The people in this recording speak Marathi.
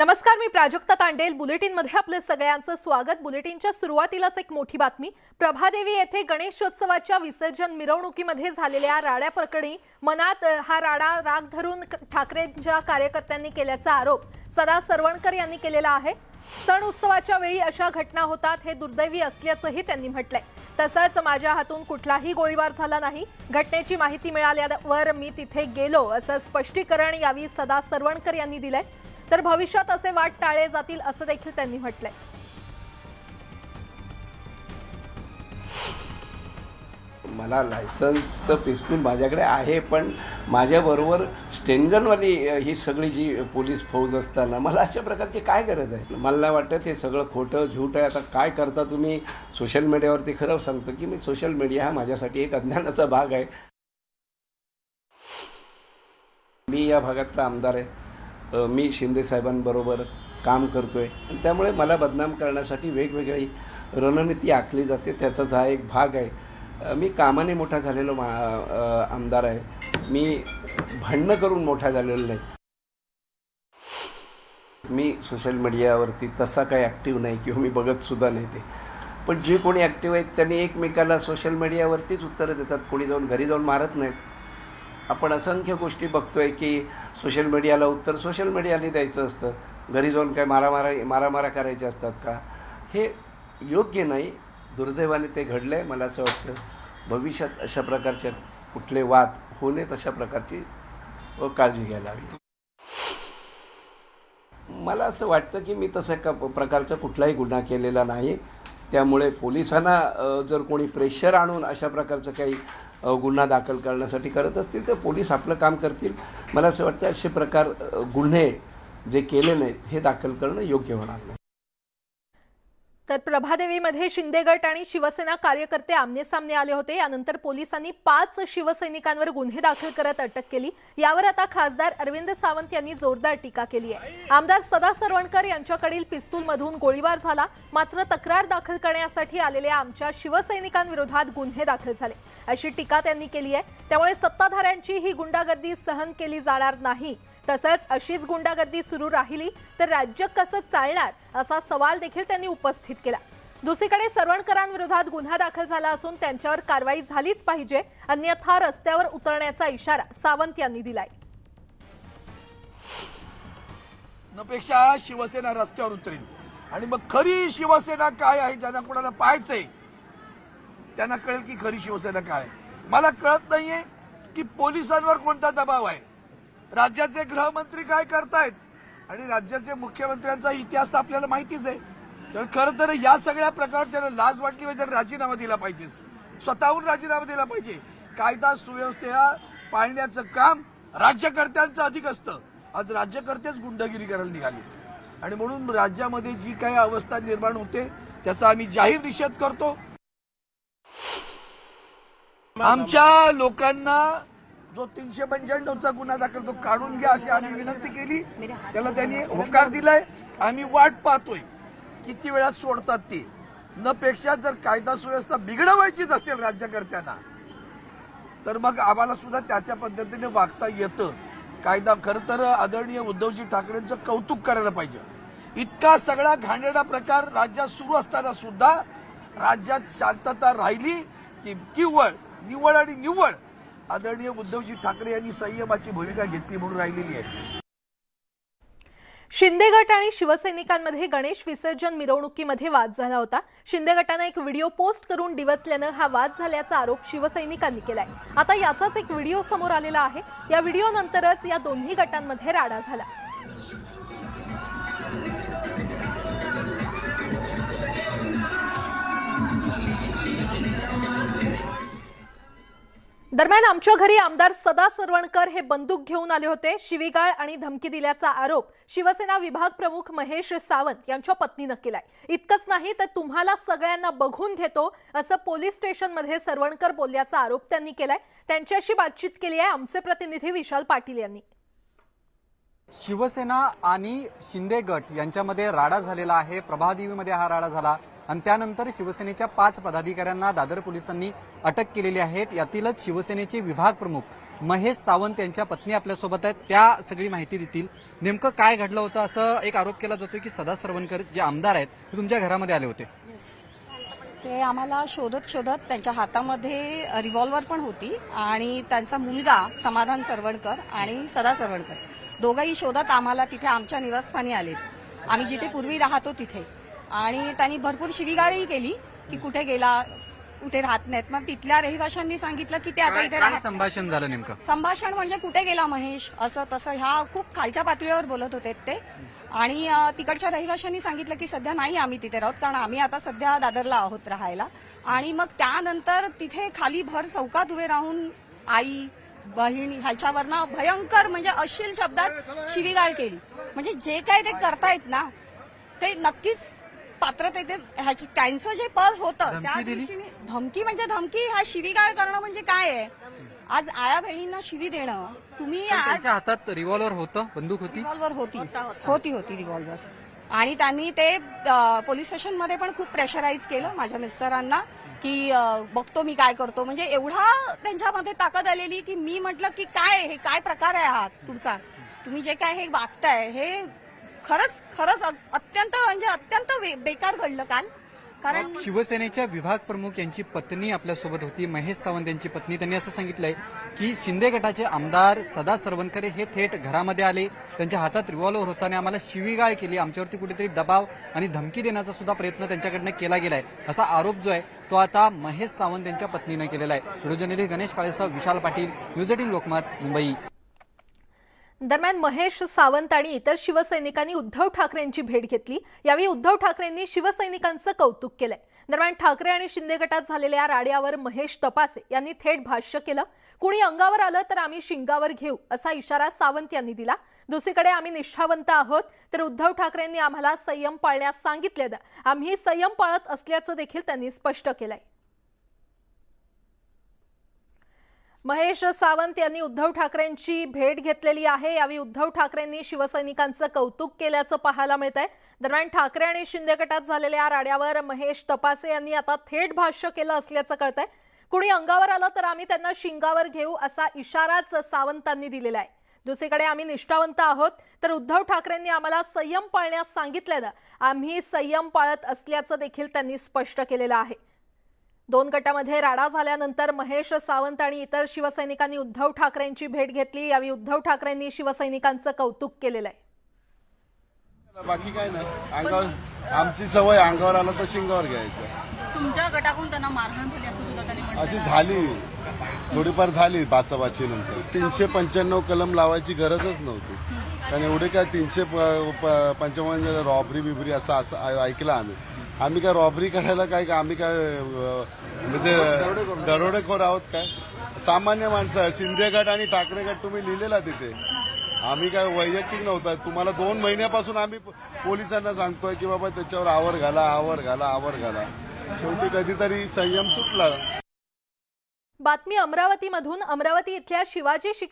नमस्कार मी प्राजक्ता तांडेल. बुलेटिनमध्ये आपलं सगळ्यांचं स्वागत. बुलेटिनच्या सुरुवातीलाच एक मोठी बातमी. प्रभादेवी येथे गणेशोत्सवाच्या विसर्जन मिरवणुकीमध्ये झालेल्या राड्या प्रकरणी मनात हा राडा राग धरून ठाकरेंच्या कार्यकर्त्यांनी केल्याचा आरोप सदा सरवणकर यांनी केलेला आहे. सण उत्सवाच्या वेळी अशा घटना होतात हे दुर्दैवी असल्याचंही त्यांनी म्हटलंय. तसंच माझ्या हातून कुठलाही गोळीबार झाला नाही. घटनेची माहिती मिळाल्यावर मी तिथे गेलो असं स्पष्टीकरण यावेळी सदा सरवणकर यांनी दिलंय. तर भविष्यात असे वाट टाळले जातील असं देखील त्यांनी म्हटलंय. मला लायसन्सचं पिस्तूल माझ्याकडे आहे पण माझ्याबरोबर स्टेनगनवाली ही सगळी जी पोलीस फौज असताना मला अशा प्रकारची काय गरज आहे? मला वाटतं ते सगळं खोटं झूट आहे. आता काय करता तुम्ही? सोशल मीडियावरती खरं सांगतो की मी सोशल मीडिया हा माझ्यासाठी एक अज्ञानाचा भाग आहे. मी या भागातला आमदार आहे. मी शिंदे साहेबांबरोबर काम करतो आहे आणि त्यामुळे मला बदनाम करण्यासाठी वेगवेगळी रणनीती आखली जाते. त्याचाच हा एक भाग आहे. मी कामाने मोठा झालेलो मा आमदार आहे. मी भांडणं करून मोठा झालेलो नाही. मी सोशल मीडियावरती तसा काही ॲक्टिव्ह नाही किंवा मी बघतसुद्धा नाही ते. पण जे कोणी ॲक्टिव्ह आहेत त्यांनी एकमेकाला सोशल मीडियावरतीच उत्तरं देतात. कोणी जाऊन घरी जाऊन मारत नाहीत. आपण असंख्य गोष्टी बघतोय की सोशल मीडियाला उत्तर सोशल मीडियाने द्यायचं असतं. घरी जाऊन काय मारामारा मारामारा करायच्या असतात का? हे योग्य नाही. दुर्दैवाने ते घडलं आहे मला असं वाटतं. भविष्यात अशा प्रकारच्या कुठले वाद होऊ नयेत अशा प्रकारची काळजी घ्यायला हवी. मला असं वाटतं की मी तसं का प्रकारचा कुठलाही गुन्हा केलेला नाही. त्यामुळे पोलिसांना जर कोणी प्रेशर आणून अशा प्रकारचं काही गुन्हा दाखल करण्यासाठी करत असतील तर पोलीस आपलं काम करतील. मला असं वाटतं असे प्रकार गुन्हे जे केले नाहीत हे दाखल करणं योग्य होणार नाही. तर प्रभादेवीमध्ये शिंदे गट आणि शिवसेना कार्यकर्ते आमनेसामने आले होते. यानंतर पोलिसांनी पाच शिवसैनिकांवर गुन्हे दाखल करत अटक केली. यावर आता खासदार अरविंद सावंत यांनी जोरदार टीका केली आहे. आमदार सदा सरवणकर यांच्याकडील पिस्तूलमधून गोळीबार झाला. मात्र तक्रार दाखल करण्यासाठी आलेल्या आमच्या शिवसैनिकांविरोधात गुन्हे दाखल झाले. अशी टीका त्यांनी केली आहे. त्यामुळे सत्ताधाऱ्यांची ही गुंडागर्दी सहन केली जाणार नाही. तसंच अशीच गुंडागर्दी सुरू राहिली तर राज्य कसं चालणार असा सवाल देखील त्यांनी उपस्थित केला. दुसरीकडे सरवणकरांविरोधात गुन्हा दाखल झाला असून त्यांच्यावर कारवाई झालीच पाहिजे अन्यथा रस्त्यावर उतरण्याचा इशारा सावंत यांनी दिलाय. नपेक्षा शिवसेना रस्त्यावर उतरेल. आणि मग खरी शिवसेना काय आहे ज्यांना कोणाला पाहायचंय? त्यांना कळेल की खरी शिवसेना काय आहे. मला कळत नाहीये की पोलिसांवर कोणता दबाव आहे. राज्याचे गृहमंत्री काय करतायत? आणि राज्याचे मुख्यमंत्र्यांचा इतिहास तर आपल्याला माहितीच आहे. तर खरं तर या सगळ्या प्रकारात त्यांना लाज वाटली पाहिजे राजीनामा दिला पाहिजे. स्वतःहून राजीनामा दिला पाहिजे. कायदा सुव्यवस्थेला पाळण्याचं काम राज्यकर्त्यांचं अधिक असतं. आज राज्यकर्तेच गुंडगिरी करायला निघाले आणि म्हणून राज्यामध्ये जी काही अवस्था निर्माण होते त्याचा आम्ही जाहीर निषेध करतो. आमच्या लोकांना जो तीनशे पंच्याण्णवचा गुन्हा दाखल तो काढून घ्या अशी आम्ही विनंती केली. त्याला त्यांनी होकार दिलाय. आम्ही वाट पाहतोय किती वेळात सोडतात ते. न पेक्षा जर कायदा सुव्यवस्था बिघडवायचीच असेल राज्यकर्त्यांना तर मग आम्हाला सुद्धा त्याच्या पद्धतीने वागता येतं. कायदा खरं तर आदरणीय उद्धवजी ठाकरेंचं कौतुक करायला पाहिजे. इतका सगळा घाणेरडा प्रकार राज्यात सुरू असताना सुद्धा राज्यात शांतता राहिली की किवळ निवड आणि निव्वळ. आदरणीय उद्धवजी ठाकरे यांनी संयमाची भूमिका घेतली म्हणून राहिलेली आहे. शिंदे गट आणि शिवसैनिकांमध्ये गणेश विसर्जन मिरवणुकीमध्ये वाद झाला होता. शिंदे गटानं एक व्हिडिओ पोस्ट करून डिवचल्यानं हा वाद झाल्याचा आरोप शिवसैनिकांनी केलाय. आता याचाच एक व्हिडिओ समोर आलेला आहे. या व्हिडिओनंतरच या दोन्ही गटांमध्ये राडा झाला. दरम्यान आमच्या घरी आमदार सदा सरवणकर हे बंदूक घेऊन आले होते. शिवीगाळ आणि धमकी दिल्याचा आरोप शिवसेना विभाग प्रमुख महेश सावंत यांच्या पत्नीनं केलाय. इतकंच नाही तर तुम्हाला सगळ्यांना बघून घेतो असं पोलीस स्टेशनमध्ये सरवणकर बोलल्याचा आरोप त्यांनी केलाय. त्यांच्याशी बातचीत केली आहे आमचे प्रतिनिधी विशाल पाटील यांनी. शिवसेना आणि शिंदे गट यांच्यामध्ये राडा झालेला आहे. प्रभादेवीमध्ये हा राडा झाला. आणि त्यानंतर शिवसेनेच्या पाच पदाधिकाऱ्यांना दादर पोलिसांनी अटक केलेली आहेत. यातीलच शिवसेनेचे विभाग प्रमुख महेश सावंत यांच्या पत्नी आपल्यासोबत आहेत. त्या सगळी माहिती देतील. नेमकं काय घडलं होतं असं एक आरोप केला जातोय की सदा सरवणकर जे आमदार आहेत ते तुमच्या घरामध्ये आले होते. ते आम्हाला शोधत शोधत त्यांच्या हातामध्ये रिव्हॉल्वर पण होती आणि त्यांचा मुलगा समाधान सरवणकर आणि सदा सरवणकर दोघंही शोधत आम्हाला तिथे आमच्या निवासस्थानी आले आम्ही जिथे पूर्वी राहतो तिथे. आणि त्यांनी भरपूर शिवीगाळी केली की कुठे गेला कुठे राहत नाहीत. मग तिथल्या रहिवाशांनी सांगितलं की ते आता इथे काय राहत. संभाषण झालं नेमकं? संभाषण म्हणजे कुठे गेला महेश असं तसं ह्या खूप खालच्या पातळीवर बोलत होते ते. आणि अं, तिकडच्या रहिवाशांनी सांगितलं की सध्या नाही आम्ही तिथे राहत कारण आम्ही आता सध्या दादरला आहोत राहायला. आणि मग त्यानंतर तिथे खाली भर चौकात उभे राहून आई बहीण ह्याच्यावरनं भयंकर म्हणजे अश्लील शब्दात शिवीगाळ केली. म्हणजे जे काय ते करतायत ना ते नक्कीच पात्रते ह्याची त्यांचं जे पद होतं धमकी त्या दिली? दृष्टीने धमकी म्हणजे धमकी हा शिवीगाळ करणं म्हणजे काय आहे? आज आया बहिणींना शिवी देणं तुम्ही पण आज त्यांच्या हातात रिव्हॉल्वर होतं बंदूक होती? रिव्हॉल्वर होती. होती होती. रिव्हॉल्वर आणि त्यांनी ते अ, पोलीस स्टेशनमध्ये पण खूप प्रेशराईज केलं माझ्या मिस्टरांना की अ, बघतो मी काय करतो. म्हणजे एवढा त्यांच्यामध्ये ताकद आलेली की मी म्हटलं की काय हे काय प्रकार आहे हा तुमचा? तुम्ही जे काय हे वागताय हे खरंच खरंच अत्यंत म्हणजे अत्यंत बे- बेकार घडलं काल. कारण शिवसेनेच्या विभाग प्रमुख यांची पत्नी आपल्यासोबत होती. महेश सावंत यांची पत्नी. त्यांनी असं सांगितलंय की शिंदे गटाचे आमदार सदा सरवणकरे हे थेट घरामध्ये आले. त्यांच्या हातात रिव्हॉल्वर होता आणि आम्हाला शिवीगाळ केली. आमच्यावरती कुठेतरी दबाव आणि धमकी देण्याचा सुद्धा प्रयत्न त्यांच्याकडनं केला गेलाय. असा आरोप जो आहे तो आता महेश सावंत यांच्या पत्नीनं केलेला आहे. व्हिडिओ गणेश काळेसह विशाल पाटील न्यूज एटीन लोकमत मुंबई. दरम्यान महेश सावंत आणि इतर शिवसैनिकांनी उद्धव ठाकरेंची भेट घेतली. यावेळी उद्धव ठाकरेंनी शिवसैनिकांचं कौतुक केलंय. दरम्यान ठाकरे आणि शिंदे गटात झालेल्या राड्यावर महेश तपासे यांनी थेट भाष्य केलं. कुणी अंगावर आलं तर आम्ही शिंगावर घेऊ असा इशारा सावंत यांनी दिला. दुसरीकडे आम्ही निष्ठावंत आहोत तर उद्धव ठाकरेंनी आम्हाला संयम पाळण्यास सांगितले आम्ही संयम पाळत असल्याचं देखील त्यांनी स्पष्ट केलंय. महेश सावंत यांनी उद्धव ठाकरेंची भेट घेतलेली आहे. यावेळी उद्धव ठाकरेंनी शिवसैनिकांचं कौतुक केल्याचं पाहायला मिळत आहे दरम्यान ठाकरे आणि शिंदे गटात झालेल्या राड्यावर महेश तपासे यांनी आता थेट भाष्य केलं असल्याचं कळतंय. कुणी अंगावर आलं तर आम्ही त्यांना शिंगावर घेऊ असा इशाराच सावंतांनी दिलेला आहे. दुसरीकडे आम्ही निष्ठावंत आहोत तर उद्धव ठाकरेंनी आम्हाला संयम पाळण्यास सांगितलेलं आम्ही संयम पाळत असल्याचं देखील त्यांनी स्पष्ट केलेलं आहे. दोन गटामध्ये राडा झाल्यानंतर महेश सावंत आणि इतर शिवसैनिकांनी उद्धव ठाकरेंची भेट घेतली. यावेळी उद्धव ठाकरेंनी शिवसैनिकांचं कौतुक केलेलं आहे. बाकी काय नाही. अंगावर आमची सवय अंगावर आलं तर शिंगावर घ्यायचं. तुमच्या गटाकडून त्यांना मारहाण झाली अशी झाली. थोडीफार झाली बाचाबाची नंतर. तीनशे पंच्याण्णव कलम लावायची गरजच नव्हती. कारण एवढे काय तीनशे पंचावन्न रॉबरी बिबरी असं असं ऐकलं आम्ही. आम्ही काय रॉबरी करायला काय का आम्ही काय म्हणजे दरोडेखोर आहोत काय? सामान्य माणसं शिंदे गट आणि ठाकरे गट तुम्ही लिहिलेला तिथे. आम्ही काय वैयक्तिक नव्हता. तुम्हाला दोन महिन्यापासून आम्ही पोलिसांना सांगतोय की बाबा त्याच्यावर आवर घाला आवर घाला आवर घाला. शेवटी कधीतरी संयम सुटला. बातमी अमरावतीमधून. अमरावती इथल्या शिवाजी शिक्षण